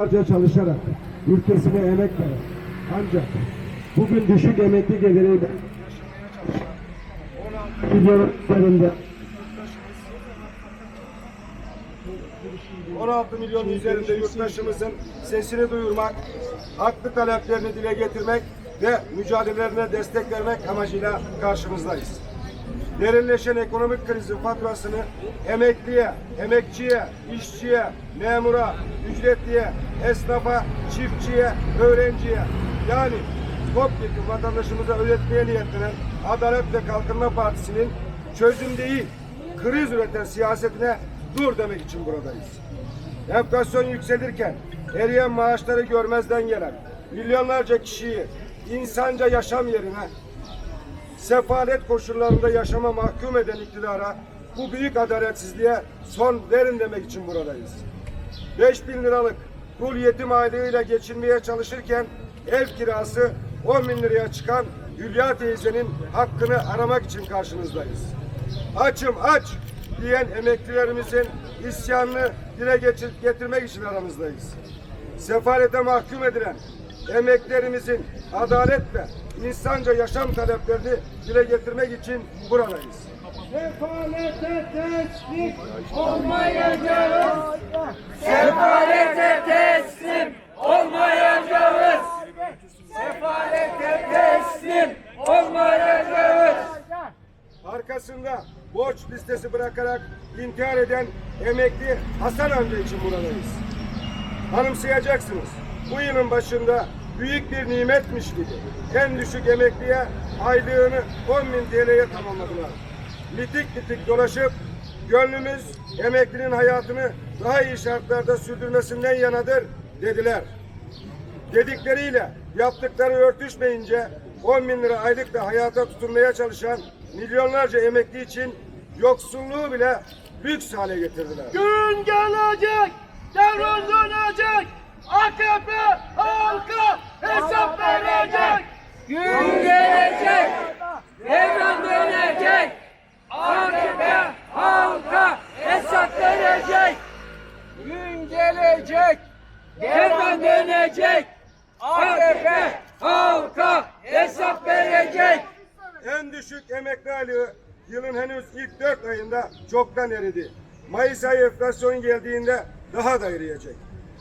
Yıllarca çalışarak ülkesine emek veren ancak bugün düşük emekli geliriyle milyon üzerinde 16 milyon üzerinde yurttaşımızın sesini duyurmak, haklı taleplerini dile getirmek ve mücadelelerine destek vermek amacıyla karşımızdayız. Derinleşen ekonomik krizin faturasını emekliye, emekçiye, işçiye, memura, ücretliye, esnafa, çiftçiye, öğrenciye yani topyekun vatandaşımıza ödetmeye niyetlenen Adalet ve Kalkınma Partisi'nin çözüm değil, kriz üreten siyasetine dur demek için buradayız. Enflasyon yükselirken eriyen maaşları görmezden gelen milyonlarca kişiyi insanca yaşam yerine sefalet koşullarında yaşama mahkum eden iktidara bu büyük adaletsizliğe son verin demek için buradayız. 5 bin liralık dul yetim aylığıyla geçinmeye çalışırken ev kirası 10 bin liraya çıkan Hülya teyzenin hakkını aramak için karşınızdayız. Açım aç diyen emeklilerimizin isyanını dile getirmek için aramızdayız. Sefalete mahkum edilen emeklerimizin adalet ve insanca yaşam taleplerini dile getirmek için buradayız. Sefalete teslim olmayacağız. Sefalete teslim olmayacağız. Sefalete teslim olmayacağız. arkasında borç listesi bırakarak intihar eden emekli Hasan amca için buradayız. Hanımsayacaksınız. Bu yılın başında büyük bir nimetmiş gibi en düşük emekliye aylığını 10 bin TL'ye tamamladılar. Bitik bitik dolaşıp gönlümüz emeklinin hayatını daha iyi şartlarda sürdürmesinden yanadır dediler. Dedikleriyle yaptıkları örtüşmeyince 10 bin lira aylıkla hayata tutunmaya çalışan milyonlarca emekli için yoksulluğu bile lüks hale getirdiler. Gün gelecek, devran dönecek. AKP halka hesap verecek. Gün gelecek, devran dönecek. AKP halka hesap verecek. Gün gelecek, devran dönecek. AKP halka hesap verecek. En düşük emekli aylığı yılın henüz ilk dört ayında çoktan eridi. Mayıs ayı enflasyon geldiğinde daha da eriyecek.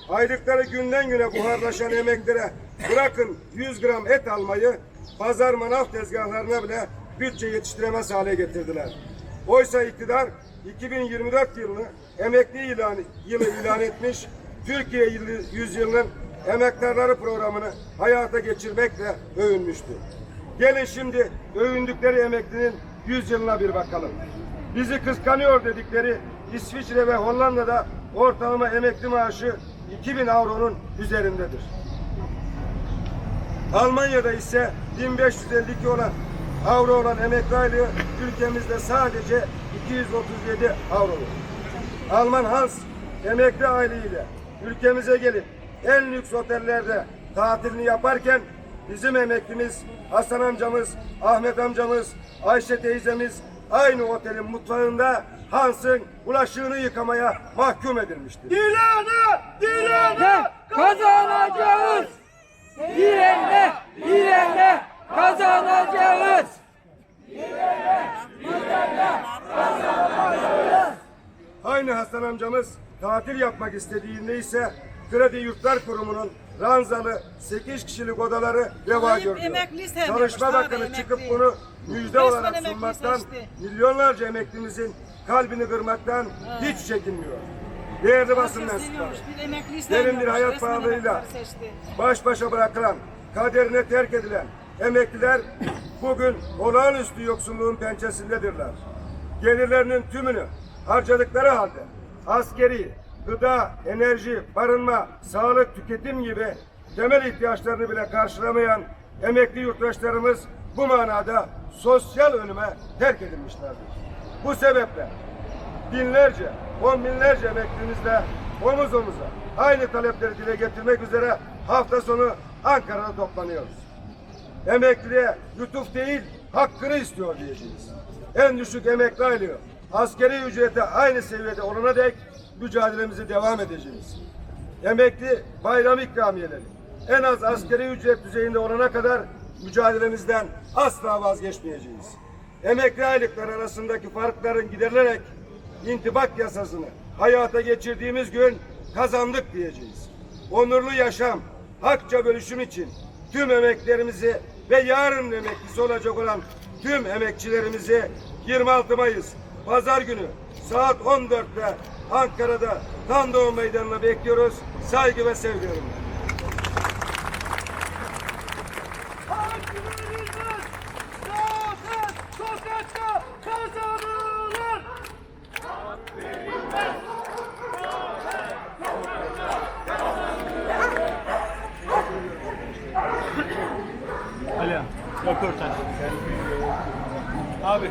Aylıkları günden güne buharlaşan emeklilere bırakın 100 gram et almayı pazar manav tezgahlarına bile bütçe yetiştiremez hale getirdiler. Oysa iktidar 2024 yılını emekli ilan, yılı ilan etmiş, Türkiye yılı, yüzyılının emektarları programını hayata geçirmekle övünmüştü. Gelin şimdi övündükleri emeklinin yüzyılına bir bakalım. Bizi kıskanıyor dedikleri İsviçre ve Hollanda'da ortalama emekli maaşı 2000 avronun üzerindedir. Almanya'da ise 1552 olan avro olan emekli aylığı ülkemizde sadece 237 avro. Alman Hans emekli aylığıyla ülkemize gelip en lüks otellerde tatilini yaparken bizim emeklimiz Hasan amcamız, Ahmet amcamız, Ayşe teyzemiz aynı otelin mutfağında Hans'ın bulaşığını yıkamaya mahkum edilmiştir. Direne, direne kazanacağız. Direne, direne kazanacağız. Aynı Hasan amcamız tatil yapmak istediğinde ise Kredi Yurtlar Kurumu'nun ranzalı 8 kişilik odaları reva gördü. Çalışma Bakanı çıkıp bunu müjde olarak sunmaktan seçti. milyonlarca emeklimizin kalbini kırmaktan hiç çekinmiyor. Değerli basın mensupları, derin bir hayat pahalılığıyla baş başa bırakılan, kaderine terk edilen emekliler bugün olağanüstü yoksulluğun pençesindedirler. Gelirlerinin tümünü harcadıkları halde askeri, gıda, enerji, barınma, sağlık, tüketim gibi temel ihtiyaçlarını bile karşılamayan emekli yurttaşlarımız bu manada sosyal önüme terk edilmişlerdir. Bu sebeple binlerce, on binlerce emeklimizle omuz omuza aynı talepleri dile getirmek üzere hafta sonu Ankara'da toplanıyoruz. Emekliye lütuf değil hakkını istiyor diyeceğiz. En düşük emekli aylığı askeri ücrete aynı seviyede olana dek mücadelemizi devam edeceğiz. emekli bayram ikramiyeleri en az askeri ücret düzeyinde olana kadar mücadelemizden asla vazgeçmeyeceğiz. Emekli aylıkları arasındaki farkların giderilerek intibak yasasını hayata geçirdiğimiz gün kazandık diyeceğiz. Onurlu yaşam, hakça bölüşüm için tüm emeklerimizi ve yarın emeklisi olacak olan tüm emekçilerimizi 26 Mayıs Pazar günü saat 14'te Ankara'da Tan Doğu Meydanı'na bekliyoruz. Saygı ve sevgilerimle. Zaten sokakta kazanılır. Röportaj. Abi